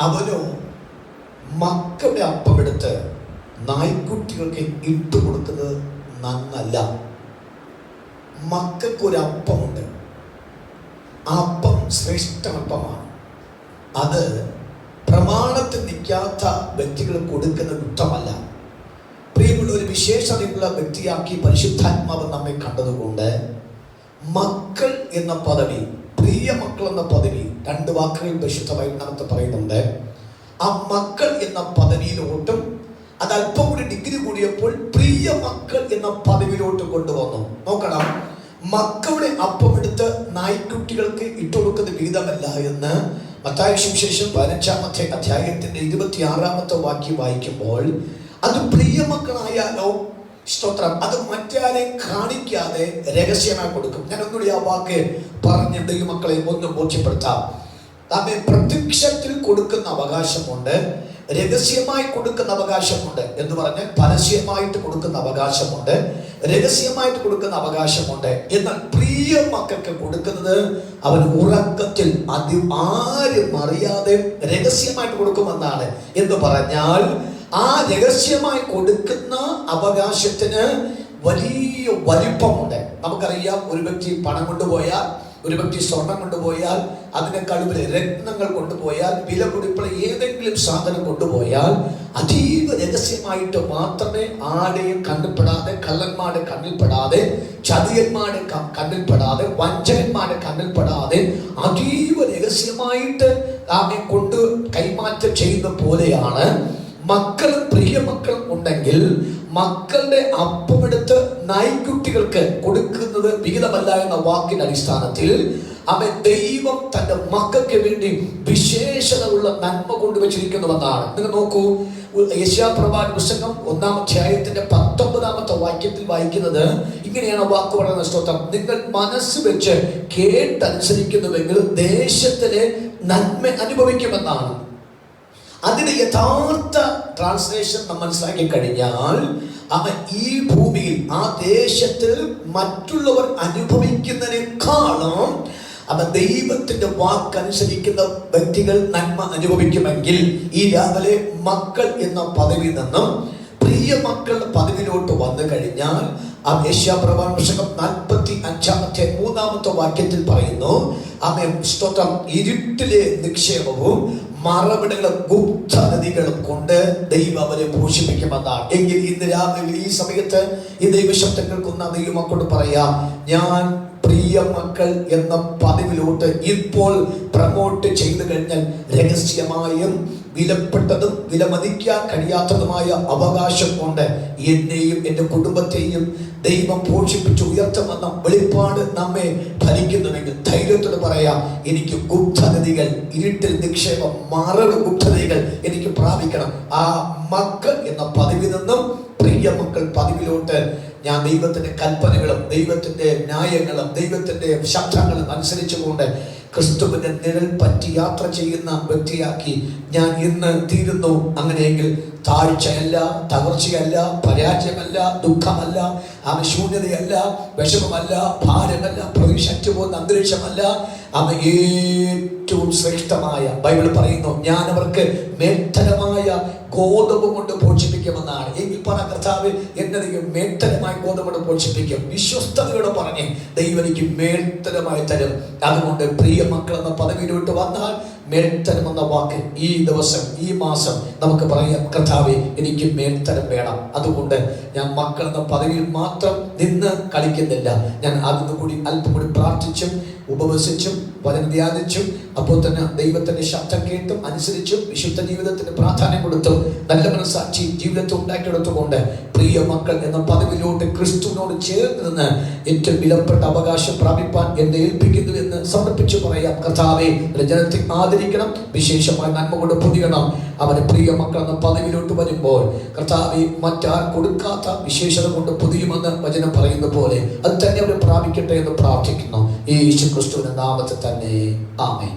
അവനോ മക്കളുടെ അപ്പമെടുത്ത് നായ്ക്കുട്ടികൾക്ക് ഇട്ടുകൊടുക്കുന്നത് നന്നല്ല. മക്കൾക്കൊരു അപ്പമുണ്ട് ആ അപ്പം ശ്രേഷ്ഠ അപ്പമാണ് അത് പ്രമാണത്തിൽ നിൽക്കാത്ത വ്യക്തികൾ കൊടുക്കുന്ന കുറ്റമല്ല. പ്രിയമുള്ള ഒരു വിശേഷതയുള്ള വ്യക്തിയാക്കി പരിശുദ്ധാത്മാവ് നമ്മെ കണ്ടതുകൊണ്ട് മക്കൾ എന്ന പദവി പ്രിയ മക്കൾ എന്ന പദവി രണ്ട് വാക്കുകൾ വിശുദ്ധമായി നമുക്ക് പറയുന്നുണ്ട്. ആ മക്കൾ എന്ന പദവിയിലോട്ടും അത് അല്പം കൂടി ഡിഗ്രി കൂടിയപ്പോൾ പ്രിയ മക്കൾ എന്ന പദവിയിലോട്ട് കൊണ്ടുവന്നു. നോക്കണം മക്കളുടെ അപ്പം എടുത്ത് നായ്ക്കുട്ടികൾക്ക് ഇട്ടുകൊടുക്കുന്ന വിഹിതമല്ല എന്ന് മത്തായ സുവിശേഷം പതിനഞ്ചാമത്തെ അധ്യായത്തിന്റെ ഇരുപത്തിയാറാമത്തെ വാക്യം വായിക്കുമ്പോൾ അത് പ്രിയ മക്കളായാലോ സ്തോത്രം. അത് മറ്റാരെ കാണിക്കാതെ രഹസ്യമായി കൊടുക്കും. ഞാൻ ഒന്നുകൂടി ആ വാക്ക് പറഞ്ഞ് ദൈവമക്കളെ ഒന്ന് ബോധ്യപ്പെടുത്താം. നമ്മെ പ്രത്യക്ഷത്തിൽ കൊടുക്കുന്ന അവകാശമുണ്ട് രഹസ്യമായി കൊടുക്കുന്ന അവകാശമുണ്ട് എന്ന് പറഞ്ഞ് പരസ്യമായിട്ട് കൊടുക്കുന്ന അവകാശമുണ്ട് രഹസ്യമായിട്ട് കൊടുക്കുന്ന അവകാശമുണ്ട്. എന്നാൽ പ്രിയ മക്കൾക്ക് കൊടുക്കുന്നത് അവൻ ഉറക്കത്തിൽ അതി ആരും അറിയാതെ രഹസ്യമായിട്ട് കൊടുക്കുമെന്നാണ് എന്ന് പറഞ്ഞാൽ ആ രഹസ്യമായി കൊടുക്കുന്ന അവകാശത്തിന് വലിയ വലിപ്പമുണ്ട്. നമുക്കറിയാം ഒരു വ്യക്തി പണം കൊണ്ടുപോയാൽ ഒരു വ്യക്തി സ്വർണം കൊണ്ടുപോയാൽ അതിനെ കഴിവിൽ രത്നങ്ങൾ കൊണ്ടുപോയാൽ വില കൊടുപ്പുള്ള ഏതെങ്കിലും സാധനം കൊണ്ടുപോയാൽ അതീവ രഹസ്യമായിട്ട് മാത്രമേ ആടെയും കണ്ണിൽപ്പെടാതെ കള്ളന്മാരുടെ കണ്ണിൽപ്പെടാതെ ചതിയന്മാരുടെ കണ്ണിൽപ്പെടാതെ വഞ്ചകന്മാരുടെ കണ്ണിൽപ്പെടാതെ അതീവ രഹസ്യമായിട്ട് ആമെ കൊണ്ട് കൈമാറ്റം ചെയ്യുന്ന പോലെയാണ് മക്കളും പ്രിയ മക്കൾ ഉണ്ടെങ്കിൽ മക്കളുടെ അപ്പമെടുത്ത് നായ്ക്കുട്ടികൾക്ക് കൊടുക്കുന്നത് വിഹിതമല്ല എന്ന വാക്കിന്റെ അടിസ്ഥാനത്തിൽ അവൻ ദൈവം തന്റെ മക്കൾക്ക് വേണ്ടി വിശേഷതയുള്ള നന്മ കൊണ്ടുവച്ചിരിക്കുന്നുവെന്നാണ്. നിങ്ങൾ നോക്കൂ യശാപ്രഭാൻ പുസ്തകം ഒന്നാം അധ്യായത്തിന്റെ പത്തൊമ്പതാമത്തെ വാക്യത്തിൽ വായിക്കുന്നത് ഇങ്ങനെയാണ് വാക്ക് പറയുന്ന സ്തോത്രം. നിങ്ങൾ മനസ്സ് വെച്ച് കേട്ടനുസരിക്കുന്നുവെങ്കിൽ ദേശത്തിലെ നന്മ അനുഭവിക്കുമെന്നാണ്. അതിന്റെ യഥാർത്ഥ ട്രാൻസ്ലേഷൻ നമ്മൾ മനസ്സിലാക്കി കഴിഞ്ഞാൽ അവൻ ഈ ഭൂമിയിൽ ആ ദേശത്ത് മറ്റുള്ളവർ അനുഭവിക്കുന്നതിനേക്കാളും അവ ദൈവത്തിന്റെ വാക്കനുസരിക്കുന്ന വ്യക്തികൾ നന്മ അനുഭവിക്കുമെങ്കിൽ ഈ രാവിലെ മക്കൾ എന്ന പദവി നിന്നും പ്രിയ മക്കളുടെ പദവിയിലോട്ട് വന്നു കഴിഞ്ഞാൽ ആ യേശാപ്രഭാഷകം നാൽപ്പത്തി അഞ്ചാമത്തെ മൂന്നാമത്തെ വാക്യത്തിൽ പറയുന്നു അമ്മ സ്തോത്രം. ഇരുട്ടിലെ നിക്ഷേപവും മറവിടങ്ങളും ഗുപ്ത നദികൾ കൊണ്ട് ദൈവം അവരെ പോഷിപ്പിക്കുമെന്നാണ് എങ്കിൽ ഇന്ന് രാവിലെ ഈ സമയത്ത് ഈ ദൈവശബ്ദങ്ങൾക്കൊന്ന ദൈവമക്കോട് പറയാം ഞാൻ പ്രിയ മക്കൾ എന്ന പതിവിലോട്ട് ഇപ്പോൾ പ്രമോട്ട് ചെയ്തു കഴിഞ്ഞാൽ രഹസ്യമായും വിലപ്പെട്ടതും വിലമതിക്കാൻ കഴിയാത്തതുമായ അവകാശം കൊണ്ട് എന്നെയും എന്റെ കുടുംബത്തെയും ദൈവം പോഷിപ്പിച്ച് ഉയർത്തുമെന്ന വെളിപ്പാട് നമ്മെ ഭരിക്കുന്നുവെങ്കിൽ ധൈര്യത്തോട് പറയാം എനിക്ക് ഗുപ്തഗതികൾ ഇരുട്ടിൽ നിക്ഷേപം മറവ് ഗുപ്തതകൾ എനിക്ക് പ്രാപിക്കണം. ആ മക്കൾ എന്ന പദവി നിന്നും പ്രിയ മക്കൾ പദവിയിലോട്ട് ഞാൻ ദൈവത്തിന്റെ കൽപ്പനകളും ദൈവത്തിന്റെ ന്യായങ്ങളും ദൈവത്തിന്റെ ശബ്ദങ്ങളും അനുസരിച്ചുകൊണ്ട് ക്രിസ്തുവിന്റെ നിഴൽ പറ്റി യാത്ര ചെയ്യുന്ന വ്യക്തിയാക്കി ഞാൻ ഇന്ന് തീരുന്നു. അങ്ങനെയെങ്കിൽ താഴ്ചയല്ല തകർച്ചയല്ല പരാജയമല്ല ദുഃഖമല്ല അവ ശൂന്യതയല്ല വിഷമമല്ല ഭാരമല്ല പ്രതീക്ഷ പോകുന്ന അന്തരീക്ഷമല്ല. അവ ഏറ്റവും ശ്രേഷ്ഠമായ ബൈബിൾ പറയുന്നു ഞാൻ അവർക്ക് മേൽത്തരമായ ഗോതമ്പ് കൊണ്ട് പോഷിപ്പിക്കുമെന്നാണ് എങ്കിൽ പറ കർത്താവ് എന്നധികം മേട്ടരമായ ഗോതമ്പ് കൊണ്ട് പോഷിപ്പിക്കും വിശ്വസ്തയോടെ പറഞ്ഞ് ദൈവം എനിക്ക് മേൽത്തരമായി തരും. അതുകൊണ്ട് പ്രിയ മക്കൾ എന്ന പദവിയിലോട്ട് വന്നാൽ മേൽത്തരം എന്ന വാക്ക് ഈ ദിവസം ഈ മാസം നമുക്ക് പറയാം കർത്താവെ എനിക്ക് മേൽത്തരം വേണം. അതുകൊണ്ട് ഞാൻ മക്കൾ എന്ന പദവിയിൽ മാത്രം നിന്ന് കളിക്കുന്നില്ല. ഞാൻ അതിന് കൂടി അല്പം കൂടി പ്രാർത്ഥിച്ചും ഉപവസിച്ചും വചന ധ്യാനിച്ചും അപ്പോൾ തന്നെ ദൈവത്തിന്റെ ശബ്ദം കേട്ടും അനുസരിച്ചും വിശുദ്ധ ജീവിതത്തിന് പ്രാധാന്യം കൊടുത്തും നല്ല മനസ്സാക്ഷി ജീവിതത്തെ ഉണ്ടാക്കിയെടുത്തുകൊണ്ട് പ്രിയ മക്കൾ എന്ന പദവിയിലോട്ട് ക്രിസ്തുവിനോട് ചേർന്ന് നിന്ന് ഏറ്റവും വിലപ്പെട്ട അവകാശം പ്രാപിപ്പാൻ എന്നെ ഏൽപ്പിക്കുന്നു എന്ന് സമർപ്പിച്ചു പറയാം. കർത്താവെ ജനത്തിൽ ജനത്തെ ആദരിക്കണം വിശേഷമായ നന്മ കൊണ്ട് പൊതിയണം. അവന് പ്രിയ മക്കളെന്ന പദവിയിലോട്ട് വരുമ്പോൾ കർത്താവ് മറ്റാർ കൊടുക്കാത്ത വിശേഷത കൊണ്ട് പൊതിയുമെന്ന് വചനം പറയുന്ന പോലെ അത് തന്നെ അവർ പ്രാപിക്കട്ടെ എന്ന് പ്രാർത്ഥിക്കുന്നു. യേശു ക്രിസ്തുവിന്റെ നാമത്തിൽ തന്നെ. ആമേ